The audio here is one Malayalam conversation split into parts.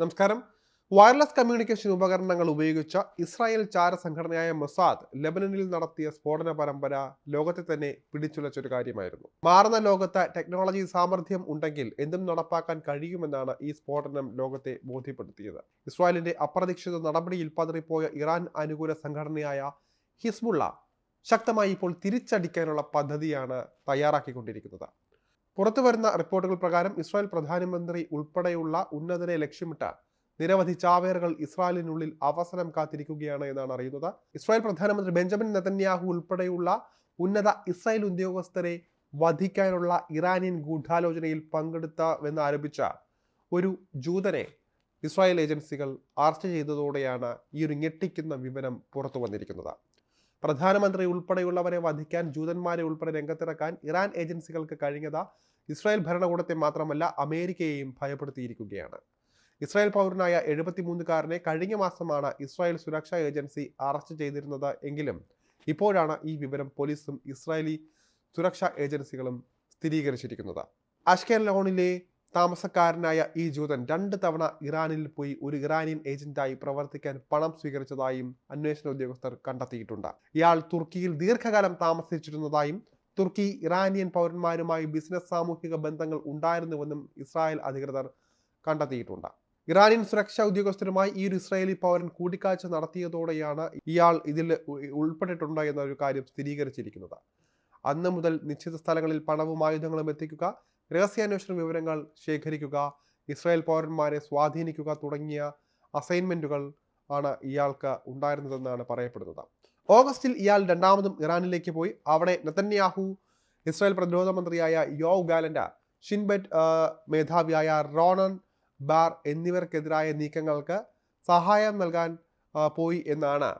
നമസ്കാരം. വയർലെസ് കമ്മ്യൂണിക്കേഷൻ ഉപകരണങ്ങൾ ഉപയോഗിച്ച ഇസ്രായേൽ ചാര സംഘടനയായ മൊസാദ് ലെബനനിൽ നടത്തിയ സ്ഫോടന പരമ്പര ലോകത്തെ തന്നെ പിടിച്ചുലച്ചൊരു കാര്യമായിരുന്നു. മാറുന്ന ലോകത്ത് ടെക്നോളജി സാമർഥ്യം ഉണ്ടെങ്കിൽ എന്തും നടപ്പാക്കാൻ കഴിയുമെന്നാണ് ഈ സ്ഫോടനം ലോകത്തെ ബോധ്യപ്പെടുത്തിയത്. ഇസ്രായേലിന്റെ അപ്രതീക്ഷിത നടപടിയിൽ പതറിപ്പോയ ഇറാൻ അനുകൂല സംഘടനയായ ഹിസ്ബുള്ള ശക്തമായി ഇപ്പോൾ തിരിച്ചടിക്കാനുള്ള പദ്ധതിയാണ് തയ്യാറാക്കിക്കൊണ്ടിരിക്കുന്നത്. പുറത്തു വരുന്ന റിപ്പോർട്ടുകൾ പ്രകാരം ഇസ്രായേൽ പ്രധാനമന്ത്രി ഉൾപ്പെടെയുള്ള ഉന്നതരെ ലക്ഷ്യമിട്ട് നിരവധി ചാവേറുകൾ ഇസ്രായേലിനുള്ളിൽ അവസരം കാത്തിരിക്കുകയാണ് എന്നാണ് അറിയുന്നത്. ഇസ്രായേൽ പ്രധാനമന്ത്രി ബെഞ്ചമിൻ നെതന്യാഹു ഉൾപ്പെടെയുള്ള ഉന്നത ഇസ്രായേൽ ഉദ്യോഗസ്ഥരെ വധിക്കാനുള്ള ഇറാനിയൻ ഗൂഢാലോചനയിൽ പങ്കെടുത്തവെന്ന് ആരോപിച്ച ഒരു ജൂതനെ ഇസ്രായേൽ ഏജൻസികൾ അറസ്റ്റ് ചെയ്തതോടെയാണ് ഈ ഒരു ഞെട്ടിക്കുന്ന വിവരം പുറത്തു വന്നിരിക്കുന്നത്. പ്രധാനമന്ത്രി ഉൾപ്പെടെയുള്ളവരെ വധിക്കാൻ ജൂതന്മാരെ ഉൾപ്പെടെ രംഗത്തിറക്കാൻ ഇറാൻ ഏജൻസികൾക്ക് കഴിഞ്ഞത് ഇസ്രായേൽ ഭരണകൂടത്തെ മാത്രമല്ല അമേരിക്കയെയും ഭയപ്പെടുത്തിയിരിക്കുകയാണ്. ഇസ്രായേൽ പൗരനായ എഴുപത്തിമൂന്നുകാരനെ കഴിഞ്ഞ മാസമാണ് ഇസ്രായേൽ സുരക്ഷാ ഏജൻസി അറസ്റ്റ് ചെയ്തിരുന്നത് എങ്കിലും ഇപ്പോഴാണ് ഈ വിവരം പോലീസും ഇസ്രായേലി സുരക്ഷാ ഏജൻസികളും സ്ഥിരീകരിച്ചിരിക്കുന്നത്. അഷ്കെലോണിലെ താമസക്കാരനായ ഈ ജൂതൻ രണ്ട് തവണ ഇറാനിൽ പോയി ഒരു ഇറാനിയൻ ഏജന്റായി പ്രവർത്തിക്കാൻ പണം സ്വീകരിച്ചതായും അന്വേഷണ ഉദ്യോഗസ്ഥർ കണ്ടെത്തിയിട്ടുണ്ട്. ഇയാൾ തുർക്കിയിൽ ദീർഘകാലം താമസിച്ചിരുന്നതായും തുർക്കി ഇറാനിയൻ പൗരന്മാരുമായി ബിസിനസ് സാമൂഹിക ബന്ധങ്ങൾ ഉണ്ടായിരുന്നുവെന്നും ഇസ്രായേൽ അധികൃതർ കണ്ടെത്തിയിട്ടുണ്ട്. ഇറാനിയൻ സുരക്ഷാ ഉദ്യോഗസ്ഥരുമായി ഈ ഒരു ഇസ്രായേലി പൗരൻ കൂടിക്കാഴ്ച നടത്തിയതോടെയാണ് ഇയാൾ ഇതിൽ ഉൾപ്പെട്ടിട്ടുണ്ട് എന്നൊരു കാര്യം സ്ഥിരീകരിച്ചിരിക്കുന്നത്. അന്ന് മുതൽ നിശ്ചിത സ്ഥലങ്ങളിൽ പണവും ആയുധങ്ങളും എത്തിക്കുക രഹസ്യാന്വേഷണ വിവരങ്ങൾ ശേഖരിക്കുക ഇസ്രായേൽ പൗരന്മാരെ സ്വാധീനിക്കുക തുടങ്ങിയ അസൈൻമെന്റുകൾ ആണ് ഇയാൾക്ക് ഉണ്ടായിരുന്നതെന്നാണ് പറയപ്പെടുന്നത്. ഓഗസ്റ്റിൽ ഇയാൾ രണ്ടാമതും ഇറാനിലേക്ക് പോയി. അവിടെ നത്തന്യാഹു ഇസ്രായേൽ പ്രതിരോധ മന്ത്രിയായ യോ ഗാലൻഡ ഷിൻബെറ്റ് മേധാവിയായ റോണൻ ബാർ എന്നിവർക്കെതിരായ നീക്കങ്ങൾക്ക് സഹായം നൽകാൻ പോയി എന്നാണ്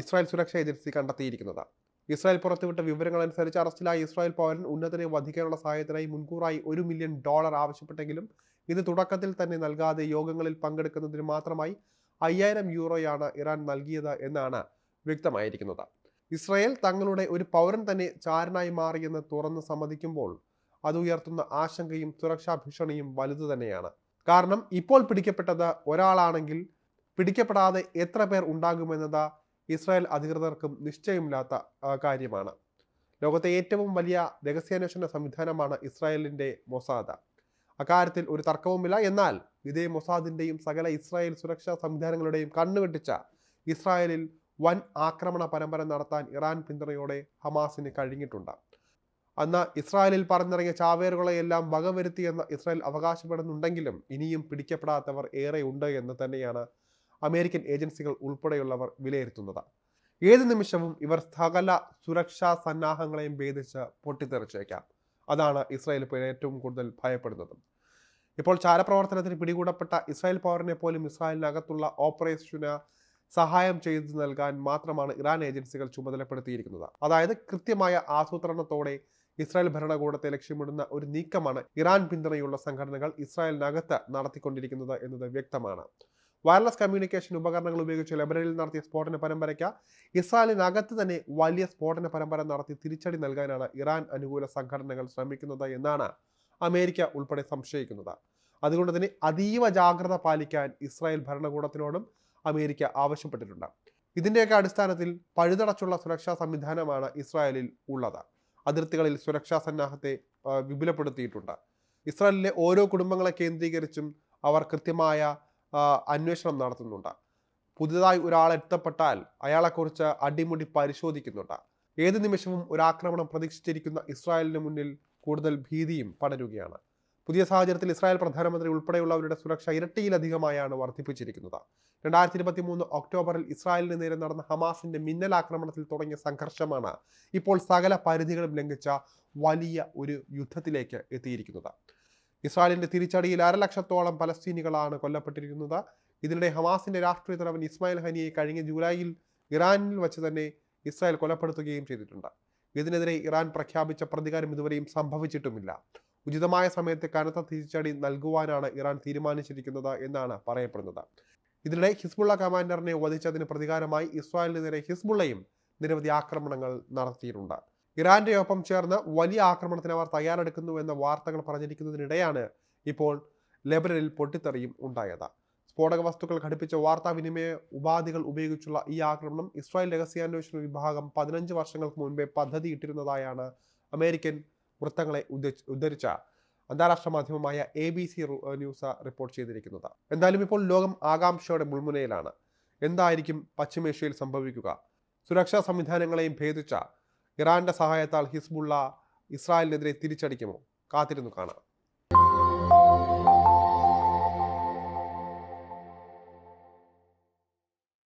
ഇസ്രായേൽ സുരക്ഷാ ഏജൻസി കണ്ടെത്തിയിരിക്കുന്നത്. ഇസ്രായേൽ പുറത്തുവിട്ട വിവരങ്ങൾ അനുസരിച്ച് അറസ്റ്റിലായ ഇസ്രായേൽ പൗരൻ ഉന്നതനെ വധിക്കാനുള്ള സഹായത്തിനായി മുൻകൂറായി ഒരു മില്യൺ ഡോളർ ആവശ്യപ്പെട്ടെങ്കിലും ഇത് തുടക്കത്തിൽ തന്നെ നൽകാതെ യോഗങ്ങളിൽ പങ്കെടുക്കുന്നതിന് മാത്രമായി അയ്യായിരം യൂറോയാണ് ഇറാൻ നൽകിയത് എന്നാണ് വ്യക്തമായിരിക്കുന്നത്. ഇസ്രായേൽ തങ്ങളുടെ ഒരു പൗരൻ തന്നെ ചാരനായി മാറിയെന്ന് തുറന്ന് സമ്മതിക്കുമ്പോൾ അത് ഉയർത്തുന്ന ആശങ്കയും സുരക്ഷാ ഭീഷണിയും വലുതു തന്നെയാണ്. കാരണം ഇപ്പോൾ പിടിക്കപ്പെട്ടത് ഒരാളാണെങ്കിൽ പിടിക്കപ്പെടാതെ എത്ര പേർ ഉണ്ടാകുമെന്നത് ഇസ്രായേൽ അധികൃതർക്കും നിശ്ചയമില്ലാത്ത കാര്യമാണ്. ലോകത്തെ ഏറ്റവും വലിയ രഹസ്യാന്വേഷണ സംവിധാനമാണ് ഇസ്രായേലിന്റെ മൊസാദ. അക്കാര്യത്തിൽ ഒരു തർക്കവുമില്ല. എന്നാൽ ഇതേ മൊസാദിന്റെയും സകല ഇസ്രായേൽ സുരക്ഷാ സംവിധാനങ്ങളുടെയും കണ്ണുവെട്ടിച്ച ഇസ്രായേലിൽ വൻ ആക്രമണ പരമ്പര നടത്താൻ ഇറാൻ പിന്തുണയോടെ ഹമാസിന് കഴിഞ്ഞിട്ടുണ്ട്. അന്ന് ഇസ്രായേലിൽ പറഞ്ഞിറങ്ങിയ ചാവേറുകളെയെല്ലാം വകവരുത്തിയെന്ന് ഇസ്രായേൽ അവകാശപ്പെടുന്നുണ്ടെങ്കിലും ഇനിയും പിടിക്കപ്പെടാത്തവർ ഏറെ ഉണ്ട് എന്ന് തന്നെയാണ് അമേരിക്കൻ ഏജൻസികൾ ഉൾപ്പെടെയുള്ളവർ വിലയിരുത്തുന്നത്. ഏത് നിമിഷവും ഇവർ സകല സുരക്ഷാ സന്നാഹങ്ങളെയും ഭേദിച്ച് പൊട്ടിത്തെറിച്ചേക്കാം. അതാണ് ഇസ്രായേൽ ഇപ്പോൾ ഏറ്റവും കൂടുതൽ ഭയപ്പെടുന്നത്. ഇപ്പോൾ ചാരപ്രവർത്തനത്തിന് പിടികൂടപ്പെട്ട ഇസ്രായേൽ പൗരനെ പോലും ഇസ്രായേലിനകത്തുള്ള ഓപ്പറേഷന് സഹായം ചെയ്തു നൽകാൻ മാത്രമാണ് ഇറാൻ ഏജൻസികൾ ചുമതലപ്പെടുത്തിയിരിക്കുന്നത്. അതായത് കൃത്യമായ ആസൂത്രണത്തോടെ ഇസ്രായേൽ ഭരണകൂടത്തെ ലക്ഷ്യമിടുന്ന ഒരു നീക്കമാണ് ഇറാൻ പിന്തുണയുള്ള സംഘടനകൾ ഇസ്രായേലിനകത്ത് നടത്തിക്കൊണ്ടിരിക്കുന്നത് എന്നത് വ്യക്തമാണ്. വയർലെസ് കമ്മ്യൂണിക്കേഷൻ ഉപകരണങ്ങൾ ഉപയോഗിച്ച് ലെബനനിൽ നടത്തിയ സ്ഫോടന പരമ്പരയ്ക്ക് ഇസ്രായേലിനകത്ത് തന്നെ വലിയ സ്ഫോടന പരമ്പര നടത്തി തിരിച്ചടി നൽകാനാണ് ഇറാൻ അനുകൂല സംഘടനകൾ ശ്രമിക്കുന്നത് എന്നാണ് അമേരിക്ക ഉൾപ്പെടെ സംശയിക്കുന്നത്. അതുകൊണ്ട് തന്നെ അതീവ ജാഗ്രത പാലിക്കാൻ ഇസ്രായേൽ ഭരണകൂടത്തിനോടും അമേരിക്ക ആവശ്യപ്പെട്ടിട്ടുണ്ട്. ഇതിന്റെയൊക്കെ അടിസ്ഥാനത്തിൽ പഴുതടച്ചുള്ള സുരക്ഷാ സംവിധാനമാണ് ഇസ്രായേലിൽ ഉള്ളത്. അതിർത്തികളിൽ സുരക്ഷാ സന്നാഹത്തെ വിപുലപ്പെടുത്തിയിട്ടുണ്ട്. ഇസ്രായേലിലെ ഓരോ കുടുംബങ്ങളെ കേന്ദ്രീകരിച്ചും അവർ കൃത്യമായ അന്വേഷണം നടത്തുന്നുണ്ട്. പുതുതായി ഒരാൾ എത്തപ്പെട്ടാൽ അയാളെക്കുറിച്ച് അടിമുടി പരിശോധിക്കുന്നുണ്ട്. ഏത് നിമിഷവും ഒരാക്രമണം പ്രതീക്ഷിച്ചിരിക്കുന്ന ഇസ്രായേലിന് മുന്നിൽ കൂടുതൽ ഭീതിയും പടരുകയാണ്. പുതിയ സാഹചര്യത്തിൽ ഇസ്രായേൽ പ്രധാനമന്ത്രി ഉൾപ്പെടെയുള്ളവരുടെ സുരക്ഷ ഇരട്ടിയിലധികമായാണ് വർദ്ധിപ്പിച്ചിരിക്കുന്നത്. രണ്ടായിരത്തി ഇരുപത്തി മൂന്ന് ഒക്ടോബറിൽ ഇസ്രായേലിന് നേരെ നടന്ന ഹമാസിന്റെ മിന്നൽ ആക്രമണത്തിൽ തുടങ്ങിയ സംഘർഷമാണ് ഇപ്പോൾ സകല പരിധികളും ലംഘിച്ച വലിയ ഒരു യുദ്ധത്തിലേക്ക് എത്തിയിരിക്കുന്നത്. ഇസ്രായേലിന്റെ തിരിച്ചടിയിൽ അരലക്ഷത്തോളം പലസ്തീനികളാണ് കൊല്ലപ്പെട്ടിരിക്കുന്നത്. ഇതിനിടെ ഹമാസിന്റെ രാഷ്ട്രീയ തലവൻ ഇസ്മായിൽ ഹനിയെ കഴിഞ്ഞ ജൂലൈയിൽ ഇറാനിൽ വെച്ച് തന്നെ ഇസ്രായേൽ കൊലപ്പെടുത്തുകയും ചെയ്തിട്ടുണ്ട്. ഇതിനെതിരെ ഇറാൻ പ്രഖ്യാപിച്ച പ്രതികാരം ഇതുവരെയും സംഭവിച്ചിട്ടുമില്ല. ഉചിതമായ സമയത്ത് കനത്ത തിരിച്ചടി നൽകുവാനാണ് ഇറാൻ തീരുമാനിച്ചിരിക്കുന്നത് എന്നാണ് പറയപ്പെടുന്നത്. ഇതിനിടെ ഹിസ്ബുള്ള കമാൻഡറിനെ വധിച്ചതിന് പ്രതികാരമായി ഇസ്രായേലിനെതിരെ ഹിസ്ബുള്ളയും നിരവധി ആക്രമണങ്ങൾ നടത്തിയിട്ടുണ്ട്. ഇറാന്റെ ഒപ്പം ചേർന്ന് വലിയ ആക്രമണത്തിന് അവർ തയ്യാറെടുക്കുന്നു എന്ന വാർത്തകൾ പറഞ്ഞിരിക്കുന്നതിനിടെയാണ് ഇപ്പോൾ ലെബനനിൽ പൊട്ടിത്തെറിയും ഉണ്ടായത്. സ്ഫോടക വസ്തുക്കൾ ഘടിപ്പിച്ച വാർത്താവിനിമയ ഉപാധികൾ ഉപയോഗിച്ചുള്ള ഈ ആക്രമണം ഇസ്രായേൽ രഹസ്യാന്വേഷണ വിഭാഗം പതിനഞ്ച് വർഷങ്ങൾക്ക് മുൻപേ പദ്ധതിയിട്ടിരുന്നതായാണ് അമേരിക്കൻ വൃത്തങ്ങളെ ഉദ്ധരിച്ച അന്താരാഷ്ട്ര മാധ്യമമായ A B C news report ചെയ്തിരിക്കുന്നത്. എന്തായാലും ഇപ്പോൾ ലോകം ആകാംക്ഷയുടെ മുൾമുനയിലാണ്. എന്തായിരിക്കും പശ്ചിമേഷ്യയിൽ സംഭവിക്കുക? സുരക്ഷാ സംവിധാനങ്ങളെയും ഭേദിച്ച ഇറാന്റെ സഹായത്താൽ ഹിസ്ബുള്ള ഇസ്രായേലിനെതിരെ തിരിച്ചടിക്കുമോ? കാത്തിരുന്നു കാണാം.